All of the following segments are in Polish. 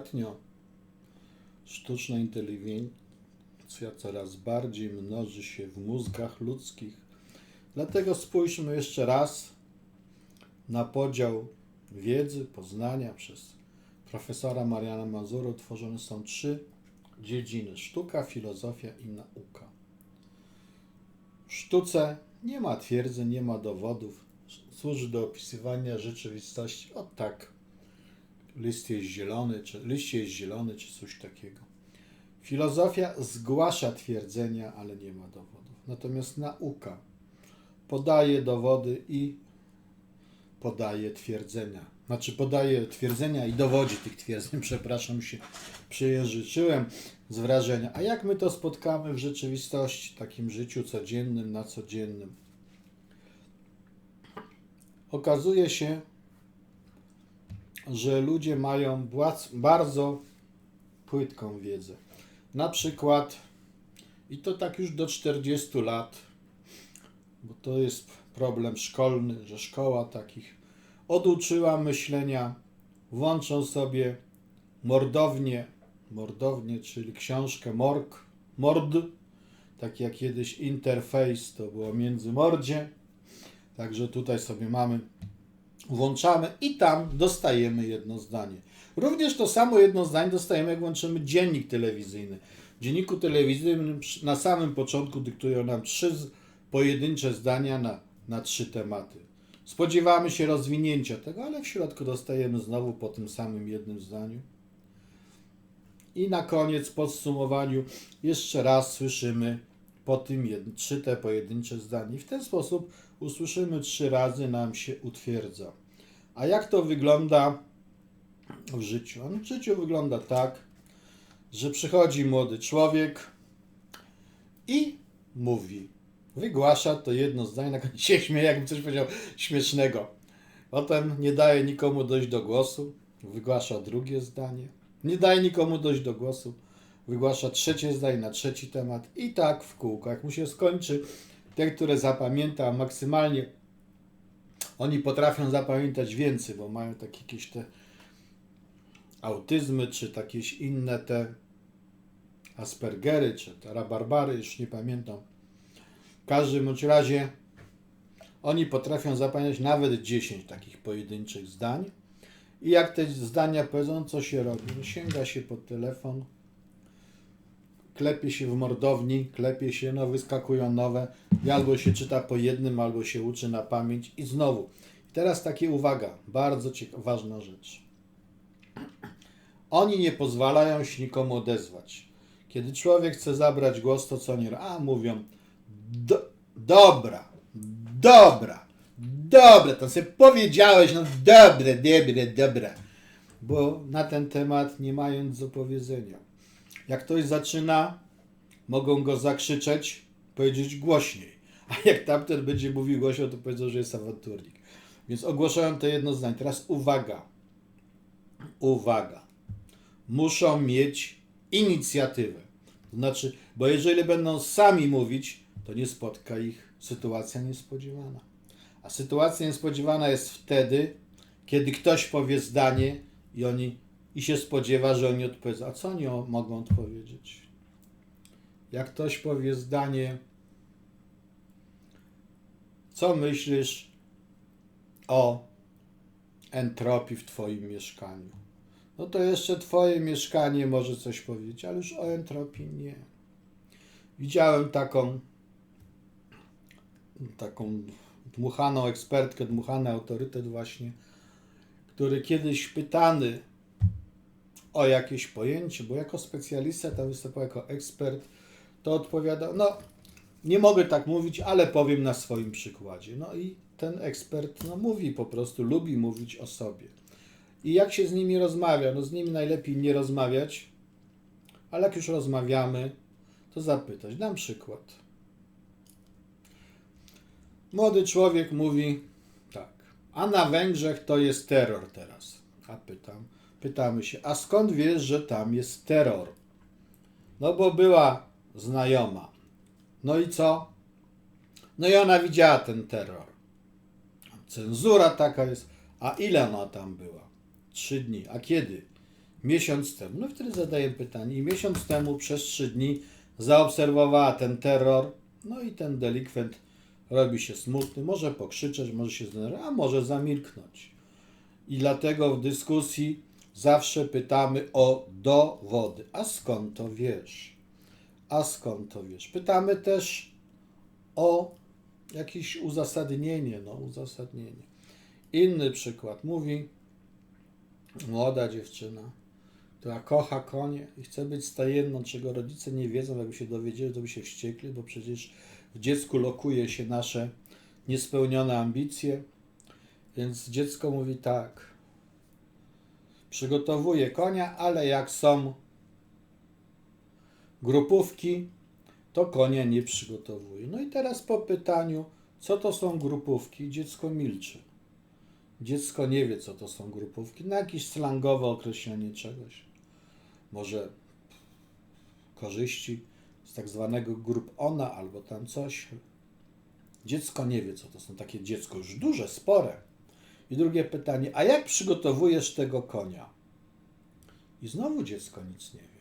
Ostatnio sztuczna inteligencja coraz bardziej mnoży się w mózgach ludzkich. Dlatego spójrzmy jeszcze raz na podział wiedzy, poznania przez profesora Mariana Mazuru. Tworzone są trzy dziedziny: sztuka, filozofia i nauka. W sztuce nie ma twierdzeń, nie ma dowodów. Służy do opisywania rzeczywistości. O tak list jest zielony, czy liść jest zielony, czy coś takiego. Filozofia zgłasza twierdzenia, ale nie ma dowodów. Natomiast nauka podaje dowody i podaje twierdzenia. Znaczy podaje twierdzenia i dowodzi tych twierdzeń. Przepraszam się, przejęzyczyłem z wrażenia. A jak my to spotkamy w rzeczywistości, takim życiu codziennym, na codziennym? Okazuje się, że ludzie mają bardzo płytką wiedzę. Na przykład, i to tak już do 40 lat, bo to jest problem szkolny, że szkoła takich oduczyła myślenia, włączą sobie mordownię, mordownię, czyli książkę Morg, Mord, tak jak kiedyś Interface to było między mordzie, także tutaj sobie mamy włączamy i tam dostajemy jedno zdanie. Również to samo jedno zdanie dostajemy, jak włączymy dziennik telewizyjny. W dzienniku telewizyjnym na samym początku dyktują nam trzy pojedyncze zdania na, na trzy tematy. Spodziewamy się rozwinięcia tego, ale w środku dostajemy znowu po tym samym jednym zdaniu. I na koniec, podsumowaniu, jeszcze raz słyszymy po tym jed- trzy te pojedyncze zdania. I w ten sposób usłyszymy trzy razy, nam się utwierdza. A jak to wygląda w życiu? No, w życiu wygląda tak, że przychodzi młody człowiek i mówi. Wygłasza to jedno zdanie, na koniec się śmieje, jakby coś powiedział śmiesznego. Potem nie daje nikomu dojść do głosu, wygłasza drugie zdanie. Nie daje nikomu dojść do głosu, wygłasza trzecie zdanie na trzeci temat i tak w kółko. Jak mu się skończy, te, które zapamięta, maksymalnie oni potrafią zapamiętać więcej, bo mają takie jakieś te autyzmy, czy jakieś inne te Aspergery, czy te rabarbary, już nie pamiętam. W każdym bądź razie oni potrafią zapamiętać nawet 10 takich pojedynczych zdań. I jak te zdania powiedzą, co się robi? No, sięga się pod telefon, klepie się w mordowni, klepie się, no wyskakują nowe i albo się czyta po jednym, albo się uczy na pamięć i znowu. I teraz takie uwaga, bardzo ważna rzecz. Oni nie pozwalają się nikomu odezwać. Kiedy człowiek chce zabrać głos, to co robią? A, mówią, do, dobra, dobra, dobra, to sobie powiedziałeś, no dobre, dobre, dobre. Bo na ten temat nie mają nic do powiedzenia. Jak ktoś zaczyna, mogą go zakrzyczeć, powiedzieć głośniej. A jak tamten będzie mówił głośno, to powiedzą, że jest awanturnik. Więc ogłaszają to jedno zdanie. Teraz uwaga. Uwaga. Muszą mieć inicjatywę. To znaczy, bo jeżeli będą sami mówić, to nie spotka ich sytuacja niespodziewana. A sytuacja niespodziewana jest wtedy, kiedy ktoś powie zdanie i oni i się spodziewa, że oni odpowiedzą. A co oni mogą odpowiedzieć? Jak ktoś powie zdanie, co myślisz o entropii w Twoim mieszkaniu? No to jeszcze Twoje mieszkanie może coś powiedzieć, ale już o entropii nie. Widziałem taką taką dmuchaną ekspertkę, dmuchany autorytet właśnie, który kiedyś pytany o jakieś pojęcie, bo jako specjalista tam występował jako ekspert, to odpowiadał, no nie mogę tak mówić, ale powiem na swoim przykładzie. No i ten ekspert no, mówi po prostu, lubi mówić o sobie. I jak się z nimi rozmawia? No z nimi najlepiej nie rozmawiać, ale jak już rozmawiamy, to zapytać. Dam przykład. Młody człowiek mówi tak, a na Węgrzech to jest terror teraz. A pytam, pytamy się, a skąd wiesz, że tam jest terror? No bo była znajoma. No i co? No i ona widziała ten terror. Cenzura taka jest. A ile ona tam była? Trzy dni. A kiedy? miesiąc temu. No wtedy zadaję pytanie. I miesiąc temu przez trzy dni zaobserwowała ten terror. No i ten delikwent robi się smutny. Może pokrzyczeć, może się zdenerwować, a może zamilknąć. I dlatego w dyskusji zawsze pytamy o dowody. A skąd to wiesz? A skąd to wiesz? Pytamy też o jakieś uzasadnienie, no uzasadnienie. Inny przykład mówi młoda dziewczyna, która kocha konie i chce być stajenną, czego rodzice nie wiedzą, jakby się dowiedzieli, to by się wściekli, bo przecież w dziecku lokuje się nasze niespełnione ambicje. Więc dziecko mówi tak, przygotowuję konia, ale jak są grupówki, to konia nie przygotowuje. No i teraz po pytaniu, co to są grupówki, dziecko milczy. Dziecko nie wie, co to są grupówki. Na jakieś slangowe określenie czegoś. Może korzyści z tak zwanego grup ona albo tam coś. Dziecko nie wie, co to są. Takie dziecko już duże, spore. I drugie pytanie, a jak przygotowujesz tego konia? I znowu dziecko nic nie wie.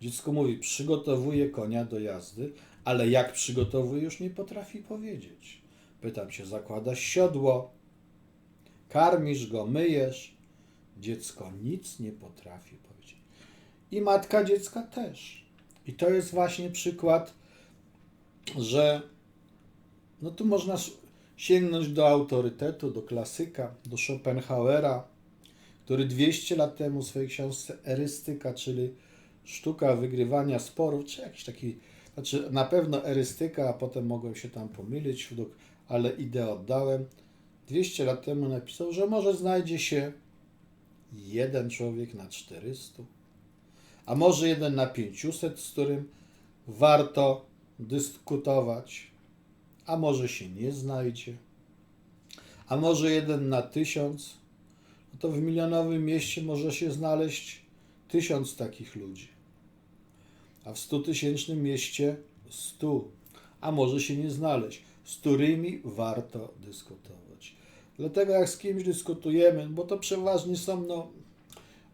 Dziecko mówi, przygotowuję konia do jazdy, ale jak przygotowuje, już nie potrafi powiedzieć. Pytam się, zakładasz siodło, karmisz go, myjesz. Dziecko nic nie potrafi powiedzieć. I matka dziecka też. I to jest właśnie przykład, że no tu można sięgnąć do autorytetu, do klasyka, do Schopenhauera, który 200 lat temu w swojej książce Erystyka, czyli sztuka wygrywania sporów, czy jakiś taki, znaczy na pewno erystyka, a potem mogłem się tam pomylić, ale ideę oddałem. 200 lat temu napisał, że może znajdzie się jeden człowiek na 400, a może jeden na 500, z którym warto dyskutować, a może się nie znajdzie, a może jeden na tysiąc, no to w milionowym mieście może się znaleźć tysiąc takich ludzi, a w stutysięcznym mieście stu, a może się nie znaleźć, z którymi warto dyskutować. Dlatego jak z kimś dyskutujemy, bo to przeważnie są no,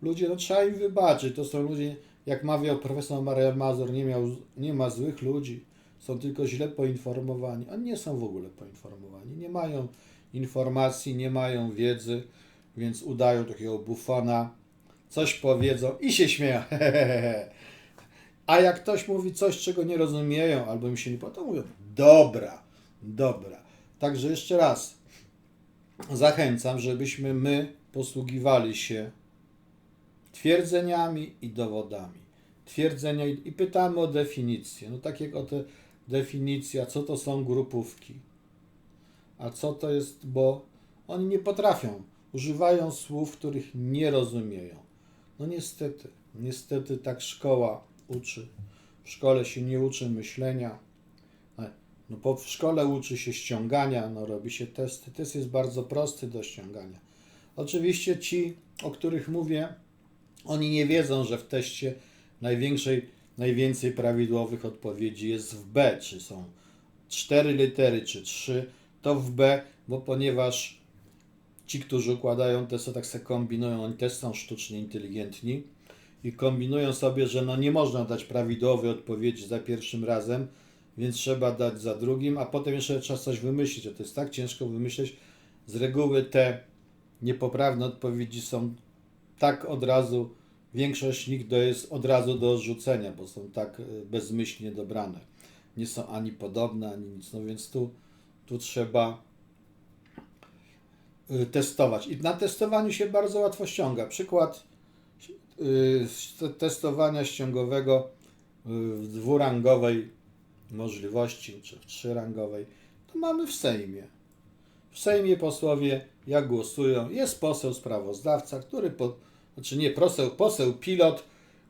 ludzie, no trzeba im wybaczyć, to są ludzie, jak mawiał profesor Marian Mazur, nie, miał, nie ma złych ludzi, są tylko źle poinformowani. Oni nie są w ogóle poinformowani, nie mają informacji, nie mają wiedzy, więc udają takiego bufona, coś powiedzą i się śmieją. A jak ktoś mówi coś, czego nie rozumieją, albo im się nie podoba, mówią, dobra, dobra. Także jeszcze raz zachęcam, żebyśmy my posługiwali się twierdzeniami i dowodami. Twierdzenia i, i pytamy o definicję. No tak jak o te definicja, co to są grupówki, a co to jest, bo oni nie potrafią, używają słów, których nie rozumieją. No niestety, niestety tak szkoła uczy. W szkole się nie uczy myślenia. No po w szkole uczy się ściągania, no robi się testy. Test jest bardzo prosty do ściągania. Oczywiście ci, o których mówię, oni nie wiedzą, że w teście największej, najwięcej prawidłowych odpowiedzi jest w B, czy są cztery litery, czy trzy, to w B, bo ponieważ ci, którzy układają testy, tak sobie kombinują, oni też są sztucznie inteligentni i kombinują sobie, że no nie można dać prawidłowej odpowiedzi za pierwszym razem, więc trzeba dać za drugim, a potem jeszcze trzeba coś wymyślić, a to jest tak ciężko wymyśleć. Z reguły te niepoprawne odpowiedzi są tak od razu, większość nich to jest od razu do odrzucenia, bo są tak e, bezmyślnie dobrane. Nie są ani podobne, ani nic. No więc tu, tu trzeba e, testować. I na testowaniu się bardzo łatwo ściąga. Przykład e, testowania ściągowego w dwurangowej możliwości, czy w trzyrangowej, to mamy w Sejmie. W Sejmie posłowie jak głosują, jest poseł sprawozdawca, który, po, znaczy nie poseł, poseł pilot,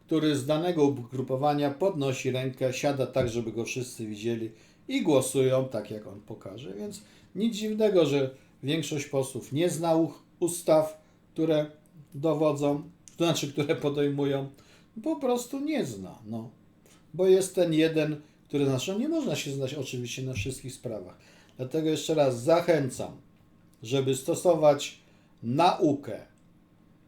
który z danego ugrupowania podnosi rękę, siada tak, żeby go wszyscy widzieli i głosują tak, jak on pokaże. Więc nic dziwnego, że większość posłów nie zna ustaw, które dowodzą, to znaczy, które podejmują, po prostu nie zna. No. Bo jest ten jeden które znaczy, nie można się znać oczywiście na wszystkich sprawach. Dlatego jeszcze raz zachęcam, żeby stosować naukę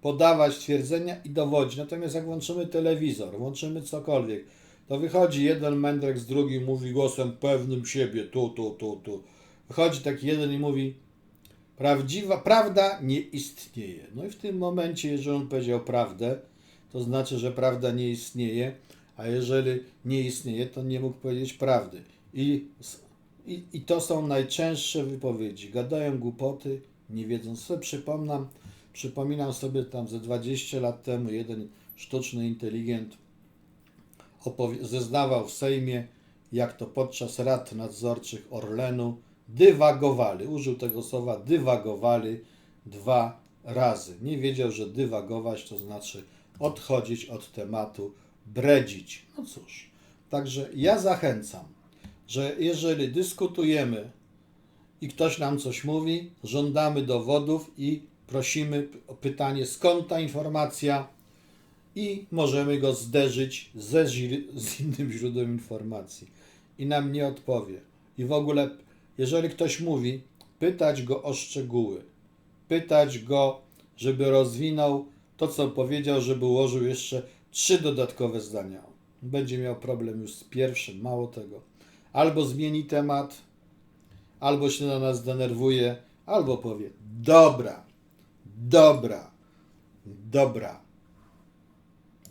podawać twierdzenia i dowodzić. Natomiast jak włączymy telewizor, włączymy cokolwiek, to wychodzi jeden mędrek z drugim, mówi głosem pewnym siebie, tu, tu, tu, tu. Wychodzi taki jeden i mówi, prawdziwa, prawda nie istnieje. No i w tym momencie, jeżeli on powiedział prawdę, to znaczy, że prawda nie istnieje, a jeżeli nie istnieje, to nie mógł powiedzieć prawdy. I, i, i to są najczęstsze wypowiedzi. Gadają głupoty, nie wiedząc. Sobie przypominam, przypominam sobie tam ze 20 lat temu jeden sztuczny inteligent zeznawał w Sejmie, jak to podczas rad nadzorczych Orlenu dywagowali. Użył tego słowa dywagowali dwa razy. Nie wiedział, że dywagować to znaczy odchodzić od tematu, bredzić. No cóż, także ja zachęcam, że jeżeli dyskutujemy i ktoś nam coś mówi, żądamy dowodów i prosimy o pytanie, skąd ta informacja, i możemy go zderzyć ze, z innym źródłem informacji. I nam nie odpowie. I w ogóle, jeżeli ktoś mówi, pytać go o szczegóły, pytać go, żeby rozwinął to, co powiedział, żeby ułożył jeszcze trzy dodatkowe zdania. Będzie miał problem już z pierwszym, mało tego. Albo zmieni temat, albo się na nas denerwuje, albo powie: Dobra, dobra, dobra.